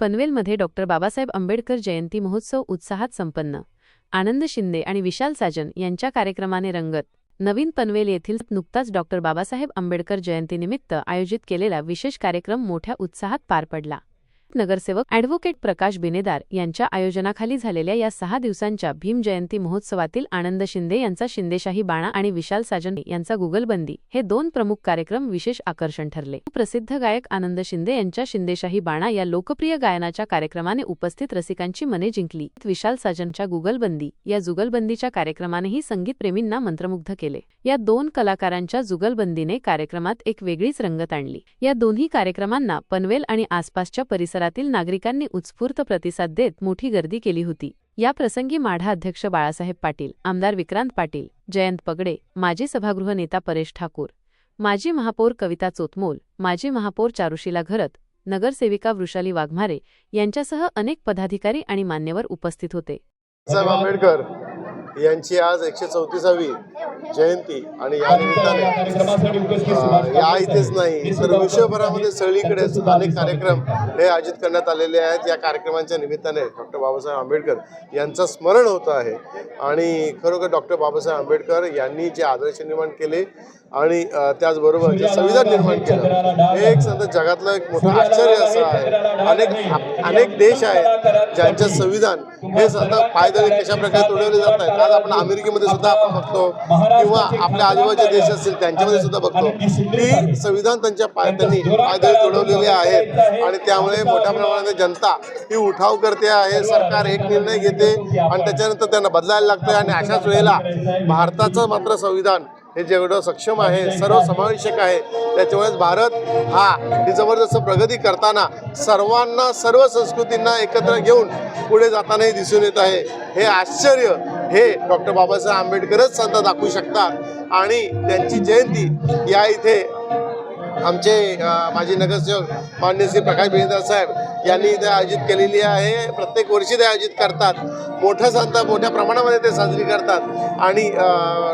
पनवेलमध्ये डॉक्टर बाबासाहेब आंबेडकर जयंती महोत्सव उत्साहात संपन्न. आनंद शिंदे आणि विशाल साजन यांच्या कार्यक्रमाने रंगत नवीन पनवेल येथील नुकताच डॉक्टर बाबासाहेब आंबेडकर जयंतीनिमित्त आयोजित केलेला विशेष कार्यक्रम मोठ्या उत्साहात पार पडला. नगरसेवक ॲडव्होकेट प्रकाश बिनेदार यांच्या आयोजनाखाली झालेल्या या सहा दिवसांच्या भीम जयंती महोत्सवातील आनंद शिंदे यांचा शिंदेशाही बाणा आणि विशाल साजन यांचा गुगलबंदी हे दोन प्रमुख कार्यक्रम विशेष आकर्षण ठरले. प्रसिद्ध गायक आनंद शिंदे यांच्या शिंदेशाही बाणा या लोकप्रिय गायनाच्या कार्यक्रमाने उपस्थित रसिकांची मने जिंकली. विशाल साजनच्या गुगलबंदी या जुगलबंदीच्या कार्यक्रमानेही संगीतप्रेमींना मंत्रमुग्ध केले. या दोन कलाकारांच्या जुगलबंदीने कार्यक्रमात एक वेगळीच रंगत आणली. या दोन्ही कार्यक्रमांना पनवेल आणि आसपासच्या परिसरातील नागरिकांनी उत्स्फूर्त प्रतिसाद देत मोठी गर्दी केली होती. या प्रसंगी माढा अध्यक्ष बाळासाहेब पाटील आमदार विक्रांत पाटील जयंत पगडे माजी सभागृह नेता परेश ठाकूर माजी महापौर कविता चोतमोल माजी महापौर चारुशीला घरत नगरसेविका वृषाली वाघमारे यांच्यासह अनेक पदाधिकारी आणि मान्यवर उपस्थित होते. साहेब आंबेडकर यांची आज एकशे चौतीसावी जयंती आणि या निमित्ताने या इथेच नाही तर विश्वभरामध्ये सगळीकडेच अनेक कार्यक्रम हे आयोजित करण्यात आलेले आहेत. या कार्यक्रमांच्या निमित्ताने डॉक्टर बाबासाहेब आंबेडकर यांचं स्मरण होतं आहे. आणि खरोखर डॉक्टर बाबासाहेब आंबेडकर यांनी जे आदर्श निर्माण केले आणि त्याचबरोबर जे संविधान निर्माण केलं हे एक संत जगातलं एक मोठं आश्चर्य असं आहे. अनेक अनेक देश आहेत ज्यांचं संविधान हे सध्या पायदळी कशा प्रकारे तोडवले जात आहेत आज आपण अमेरिकेमध्ये सुद्धा आपण बघतो किंवा आपल्या आजूबाजूचे देश असतील त्यांच्यामध्ये सुद्धा बघतो. की संविधान त्यांच्या पाय त्यांनी पायदळी तोडवलेले आहेत आणि त्यामुळे मोठ्या प्रमाणात जनता ही उठाव करते आहे सरकार एक निर्णय घेते आणि त्याच्यानंतर त्यांना बदलायला लागतंय. आणि अशाच वेळेला भारताचं मात्र संविधान हे जेवढं सक्षम आहे सर्वसमावेशक आहे त्याच्यामुळेच भारत हा ही जबरदस्त प्रगती करताना सर्वांना सर्व संस्कृतींना एकत्र घेऊन पुढे जातानाही दिसून येत आहे. हे आश्चर्य. हे डॉक्टर बाबासाहेब आंबेडकरच संत दाखवू शकतात. आणि त्यांची जयंती या इथे आमचे माजी नगरसेवक मान्य श्री प्रकाश बेंद्र साहेब यांनी इथे आयोजित केलेली आहे. प्रत्येक वर्षी ते आयोजित करतात. मोठं संत मोठ्या प्रमाणामध्ये ते साजरी करतात. आणि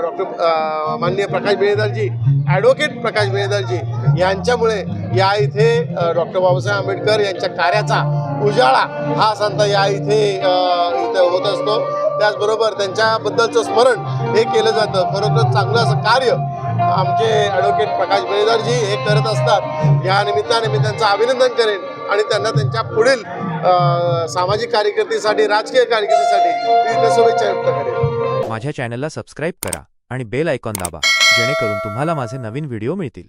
डॉक्टर माननीय प्रकाश बेळेदारजी ॲडव्होकेट प्रकाश बेळेदारजी यांच्यामुळे या इथे डॉक्टर बाबासाहेब आंबेडकर यांच्या कार्याचा उजाळा हा संत या इथे इथे होत असतो. त्याचबरोबर त्यांच्याबद्दलचं स्मरण हे केलं जातं. खरोखर चांगलं असं कार्य आमचे ॲडव्होकेट प्रकाश बेळेदारजी हे करत असतात. या निमित्ताने मी त्यांचं अभिनंदन करेन. आणि त्यांना त्यांच्या पुढील सामाजिक कार्यकर्तीसाठी राजकीय कार्यकर्तीसाठी विविध शुभेच्छा व्यक्त करेल माझ्या चॅनलला सबस्क्राईब करा आणि बेल आयकॉन दाबा जेणेकरून तुम्हाला माझे नवीन व्हिडिओ मिळतील.